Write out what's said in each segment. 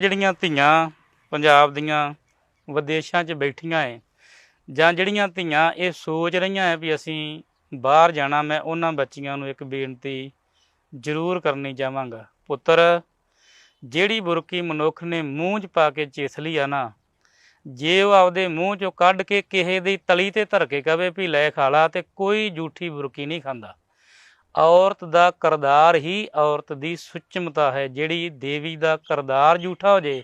ਜਿਹੜੀਆਂ ਧੀਆਂ ਪੰਜਾਬ ਦੀਆਂ ਵਿਦੇਸ਼ਾਂ 'ਚ ਬੈਠੀਆਂ ਏ, ਜਾਂ ਜਿਹੜੀਆਂ ਧੀਆਂ ਇਹ ਸੋਚ ਰਹੀਆਂ ਹੈ ਵੀ ਅਸੀਂ ਬਾਹਰ ਜਾਣਾ, ਮੈਂ ਉਹਨਾਂ ਬੱਚੀਆਂ ਨੂੰ ਇੱਕ ਬੇਨਤੀ ਜ਼ਰੂਰ ਕਰਨੀ ਚਾਹਾਂਗਾ। ਪੁੱਤਰ, ਜਿਹੜੀ ਬੁਰਕੀ ਮਨੁੱਖ ਨੇ ਮੂੰਹ 'ਚ ਪਾ ਕੇ ਚਿਸ ਲਈ ਆ ਨਾ, ਜੇ ਉਹ ਆਪਦੇ ਮੂੰਹ 'ਚੋਂ ਕੱਢ ਕੇ ਕਿਸੇ ਦੀ ਤਲੀ ਤੇ ਧਰ ਕੇ ਕਵੇ ਵੀ ਲੈ ਖਾ ਲਾ ਤੇ ਕੋਈ ਝੂਠੀ ਬੁਰਕੀ ਨਹੀਂ ਖਾਂਦਾ। ਔਰਤ ਦਾ ਕਰਦਾਰ ਹੀ ਔਰਤ ਦੀ ਸੁੱਚਮਤਾ ਹੈ। ਜਿਹੜੀ ਦੇਵੀ ਦਾ ਕਰਦਾਰ ਝੂਠਾ ਹੋ ਜੇ,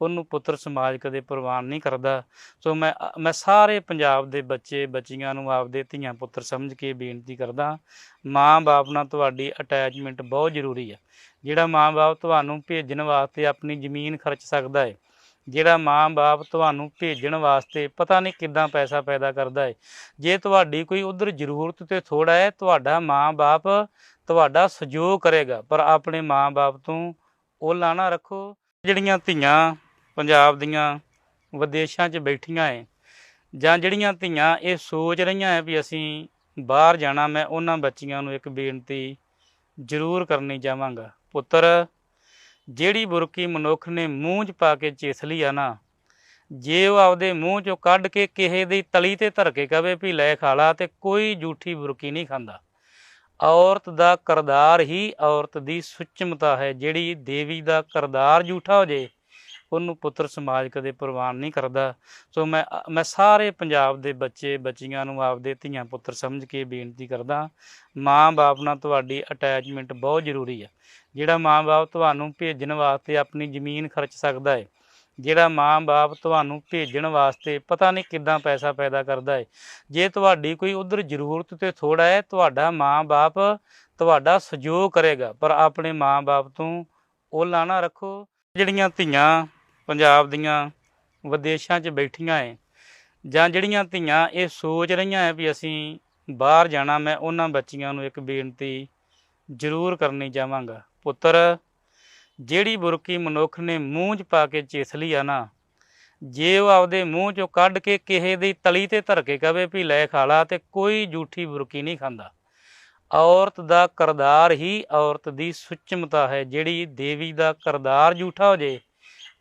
ਉਹਨੂੰ ਪੁੱਤਰ ਸਮਾਜ ਕਦੇ ਪ੍ਰਵਾਨ ਨਹੀਂ ਕਰਦਾ। ਸੋ ਮੈਂ ਮੈਂ ਸਾਰੇ ਪੰਜਾਬ ਦੇ ਬੱਚੇ, ਬੱਚੀਆਂ ਨੂੰ ਆਪਦੇ ਧੀਆਂ ਪੁੱਤਰ ਸਮਝ ਕੇ ਬੇਨਤੀ ਕਰਦਾ, ਮਾਂ-ਬਾਪ ਨਾਲ ਤੁਹਾਡੀ ਅਟੈਚਮੈਂਟ ਬਹੁਤ ਜ਼ਰੂਰੀ ਹੈ ਜਿਹੜਾ ਮਾਂ-ਬਾਪ ਤੁਹਾਨੂੰ ਭੇਜਣ ਵਾਸਤੇ ਆਪਣੀ ਜ਼ਮੀਨ ਖਰਚ ਸਕਦਾ ਹੈ ਜਿਹੜਾ ਮਾਂ-ਬਾਪ ਤੁਹਾਨੂੰ ਭੇਜਣ ਵਾਸਤੇ ਪਤਾ ਨਹੀਂ ਕਿੱਦਾਂ ਪੈਸਾ ਪੈਦਾ ਕਰਦਾ ਹੈ ਜੇ ਤੁਹਾਡੀ ਕੋਈ ਉਧਰ ਜ਼ਰੂਰਤ ਤੇ ਥੋੜਾ ਹੈ ਤੁਹਾਡਾ ਮਾਂ-ਬਾਪ ਤੁਹਾਡਾ ਸਹਿਯੋਗ ਕਰੇਗਾ, ਪਰ ਆਪਣੇ ਮਾਂ-ਬਾਪ ਤੋਂ ਓਲਾ ਨਾ ਰੱਖੋ। ਜਿਹੜੀਆਂ ਧੀਆਂ ਪੰਜਾਬ ਦੀਆਂ ਵਿਦੇਸ਼ਾਂ 'ਚ ਬੈਠੀਆਂ ਏ, ਜਾਂ ਜਿਹੜੀਆਂ ਧੀਆਂ ਇਹ ਸੋਚ ਰਹੀਆਂ ਹੈ ਵੀ ਅਸੀਂ ਬਾਹਰ ਜਾਣਾ, ਮੈਂ ਉਹਨਾਂ ਬੱਚੀਆਂ ਨੂੰ ਇੱਕ ਬੇਨਤੀ ਜ਼ਰੂਰ ਕਰਨੀ ਚਾਹਾਂਗਾ। ਪੁੱਤਰ ਜਿਹੜੀ ਬੁਰਕੀ ਮਨੁੱਖ ਨੇ ਮੂੰਹ 'ਚ ਪਾ ਕੇ ਚਿਸ ਲਈ ਆ ਨਾ, ਜੇ ਉਹ ਆਪਦੇ ਮੂੰਹ 'ਚੋਂ ਕੱਢ ਕੇ ਕਿਸੇ ਦੀ ਤਲੀ ਤੇ ਧਰ ਕੇ ਕਵੇ ਵੀ ਲੈ ਖਾ ਲਾ ਤੇ ਕੋਈ ਝੂਠੀ ਬੁਰਕੀ ਨਹੀਂ ਖਾਂਦਾ। ਔਰਤ ਦਾ ਕਰਦਾਰ ਹੀ ਔਰਤ ਦੀ ਸੁੱਚਮਤਾ ਹੈ, ਜਿਹੜੀ ਦੇਵੀ ਦਾ ਕਰਦਾਰ ਝੂਠਾ ਹੋ ਜੇ ਉਹਨੂੰ ਪੁੱਤਰ ਸਮਾਜ ਕਦੇ ਪ੍ਰਵਾਨ ਨਹੀਂ ਕਰਦਾ। ਸੋ ਮੈਂ ਮੈਂ ਸਾਰੇ ਪੰਜਾਬ ਦੇ ਬੱਚੇ, ਬੱਚੀਆਂ ਨੂੰ ਆਪਦੇ ਧੀਆਂ ਪੁੱਤਰ ਸਮਝ ਕੇ ਬੇਨਤੀ ਕਰਦਾ, ਮਾਂ-ਬਾਪ ਨਾਲ ਤੁਹਾਡੀ ਅਟੈਚਮੈਂਟ ਬਹੁਤ ਜ਼ਰੂਰੀ ਹੈ ਜਿਹੜਾ ਮਾਂ-ਬਾਪ ਤੁਹਾਨੂੰ ਭੇਜਣ ਵਾਸਤੇ ਆਪਣੀ ਜ਼ਮੀਨ ਖਰਚ ਸਕਦਾ ਹੈ ਜਿਹੜਾ ਮਾਂ-ਬਾਪ ਤੁਹਾਨੂੰ ਭੇਜਣ ਵਾਸਤੇ ਪਤਾ ਨਹੀਂ ਕਿੱਦਾਂ ਪੈਸਾ ਪੈਦਾ ਕਰਦਾ ਹੈ ਜੇ ਤੁਹਾਡੀ ਕੋਈ ਉਧਰ ਜ਼ਰੂਰਤ ਤੇ ਥੋੜਾ ਹੈ ਤੁਹਾਡਾ ਮਾਂ-ਬਾਪ ਤੁਹਾਡਾ ਸਹਿਯੋਗ ਕਰੇਗਾ। ਪਰ ਆਪਣੇ ਮਾਂ-ਬਾਪ ਤੋਂ ਉਹ ਲਾਣਾ ਰੱਖੋ। ਜਿਹੜੀਆਂ ਧੀਆਂ ਪੰਜਾਬ ਦੀਆਂ ਵਿਦੇਸ਼ਾਂ 'ਚ ਬੈਠੀਆਂ ਏ। ਜਾਂ ਜਿਹੜੀਆਂ ਧੀਆਂ ਇਹ ਸੋਚ ਰਹੀਆਂ ਹੈ ਵੀ ਅਸੀਂ ਬਾਹਰ ਜਾਣਾ, ਮੈਂ ਉਹਨਾਂ ਬੱਚੀਆਂ ਨੂੰ ਇੱਕ ਬੇਨਤੀ ਜ਼ਰੂਰ ਕਰਨੀ ਚਾਹਾਂਗਾ। ਪੁੱਤਰ, ਜਿਹੜੀ ਬੁਰਕੀ ਮਨੁੱਖ ਨੇ ਮੂੰਹ 'ਚ ਪਾ ਕੇ ਚਿਸ ਲਈ ਆ ਨਾ, ਜੇ ਉਹ ਆਪਦੇ ਮੂੰਹ 'ਚੋਂ ਕੱਢ ਕੇ ਕਿਸੇ ਦੀ ਤਲੀ ਤੇ ਧਰ ਕੇ ਕਵੇ ਵੀ ਲੈ ਖਾ ਲਾ ਤੇ ਕੋਈ ਝੂਠੀ ਬੁਰਕੀ ਨਹੀਂ ਖਾਂਦਾ। ਔਰਤ ਦਾ ਕਰਦਾਰ ਹੀ ਔਰਤ ਦੀ ਸੁੱਚਮਤਾ ਹੈ। ਜਿਹੜੀ ਦੇਵੀ ਦਾ ਕਰਦਾਰ ਝੂਠਾ ਹੋ ਜੇ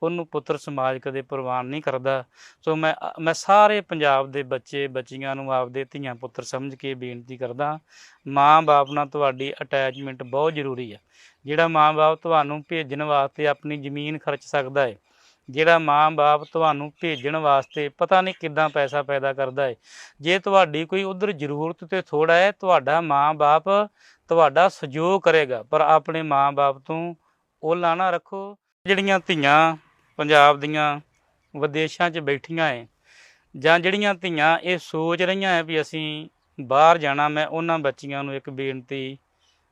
ਉਹਨੂੰ ਪੁੱਤਰ ਸਮਾਜ ਕਦੇ ਪ੍ਰਵਾਨ ਨਹੀਂ ਕਰਦਾ। ਸੋ ਮੈਂ ਮੈਂ ਸਾਰੇ ਪੰਜਾਬ ਦੇ ਬੱਚੇ, ਬੱਚੀਆਂ ਨੂੰ ਆਪਦੇ ਧੀਆਂ ਪੁੱਤਰ ਸਮਝ ਕੇ ਬੇਨਤੀ ਕਰਦਾ, ਮਾਂ-ਬਾਪ ਨਾਲ ਤੁਹਾਡੀ ਅਟੈਚਮੈਂਟ ਬਹੁਤ ਜ਼ਰੂਰੀ ਹੈ ਜਿਹੜਾ ਮਾਂ-ਬਾਪ ਤੁਹਾਨੂੰ ਭੇਜਣ ਵਾਸਤੇ ਆਪਣੀ ਜ਼ਮੀਨ ਖਰਚ ਸਕਦਾ ਹੈ ਜਿਹੜਾ ਮਾਂ-ਬਾਪ ਤੁਹਾਨੂੰ ਭੇਜਣ ਵਾਸਤੇ ਪਤਾ ਨਹੀਂ ਕਿੱਦਾਂ ਪੈਸਾ ਪੈਦਾ ਕਰਦਾ ਹੈ ਜੇ ਤੁਹਾਡੀ ਕੋਈ ਉਧਰ ਜ਼ਰੂਰਤ ਤੇ ਥੋੜਾ ਹੈ ਤੁਹਾਡਾ ਮਾਂ-ਬਾਪ ਤੁਹਾਡਾ ਸਹਿਯੋਗ ਕਰੇਗਾ, ਪਰ ਆਪਣੇ ਮਾਂ-ਬਾਪ ਤੋਂ ਓਲਾ ਨਾ ਰੱਖੋ। ਜਿਹੜੀਆਂ ਧੀਆਂ ਪੰਜਾਬ ਦੀਆਂ ਵਿਦੇਸ਼ਾਂ 'ਚ ਬੈਠੀਆਂ ਏ। ਜਾਂ ਜਿਹੜੀਆਂ ਧੀਆਂ ਇਹ ਸੋਚ ਰਹੀਆਂ ਹੈ ਵੀ ਅਸੀਂ ਬਾਹਰ ਜਾਣਾ, ਮੈਂ ਉਹਨਾਂ ਬੱਚੀਆਂ ਨੂੰ ਇੱਕ ਬੇਨਤੀ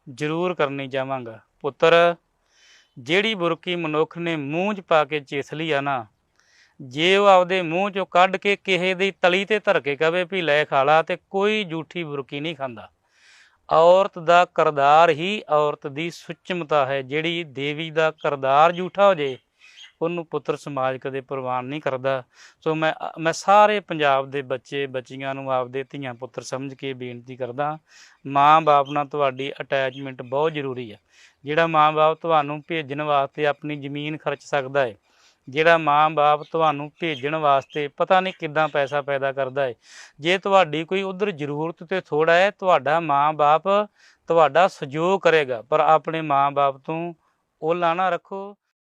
ਜ਼ਰੂਰ ਕਰਨੀ ਚਾਹਾਂਗਾ। ਪੁੱਤਰ, ਜਿਹੜੀ ਬੁਰਕੀ ਮਨੁੱਖ ਨੇ ਮੂੰਹ 'ਚ ਪਾ ਕੇ ਚਿਸ ਲਈ ਆ ਨਾ, ਜੇ ਉਹ ਆਪਦੇ ਮੂੰਹ 'ਚੋਂ ਕੱਢ ਕੇ ਕਿਸੇ ਦੀ ਤਲੀ ਤੇ ਧਰ ਕੇ ਕਵੇ ਵੀ ਲੈ ਖਾ ਲਾ ਤੇ ਕੋਈ ਝੂਠੀ ਬੁਰਕੀ ਨਹੀਂ ਖਾਂਦਾ। ਔਰਤ ਦਾ ਕਰਦਾਰ ਹੀ ਔਰਤ ਦੀ ਸੁੱਚਮਤਾ ਹੈ, ਜਿਹੜੀ ਦੇਵੀ ਦਾ ਕਰਦਾਰ ਝੂਠਾ ਹੋ ਜੇ ਉਹਨੂੰ ਪੁੱਤਰ ਸਮਾਜ ਕਦੇ ਪ੍ਰਵਾਨ ਨਹੀਂ ਕਰਦਾ। ਸੋ ਮੈਂ ਮੈਂ ਸਾਰੇ ਪੰਜਾਬ ਦੇ ਬੱਚੇ, ਬੱਚੀਆਂ ਨੂੰ ਆਪਦੇ ਧੀਆਂ ਪੁੱਤਰ ਸਮਝ ਕੇ ਬੇਨਤੀ ਕਰਦਾ, ਮਾਂ-ਬਾਪ ਨਾਲ ਤੁਹਾਡੀ ਅਟੈਚਮੈਂਟ ਬਹੁਤ ਜ਼ਰੂਰੀ ਹੈ ਜਿਹੜਾ ਮਾਂ-ਬਾਪ ਤੁਹਾਨੂੰ ਭੇਜਣ ਵਾਸਤੇ ਆਪਣੀ ਜ਼ਮੀਨ ਖਰਚ ਸਕਦਾ ਹੈ ਜਿਹੜਾ ਮਾਂ-ਬਾਪ ਤੁਹਾਨੂੰ ਭੇਜਣ ਵਾਸਤੇ ਪਤਾ ਨਹੀਂ ਕਿੱਦਾਂ ਪੈਸਾ ਪੈਦਾ ਕਰਦਾ ਹੈ ਜੇ ਤੁਹਾਡੀ ਕੋਈ ਉਧਰ ਜ਼ਰੂਰਤ ਤੇ ਥੋੜਾ ਹੈ ਤੁਹਾਡਾ ਮਾਂ-ਬਾਪ ਤੁਹਾਡਾ ਸਹਿਯੋਗ ਕਰੇਗਾ, ਪਰ ਆਪਣੇ ਮਾਂ-ਬਾਪ ਤੋਂ ਓਲਾ ਨਾ ਰੱਖੋ।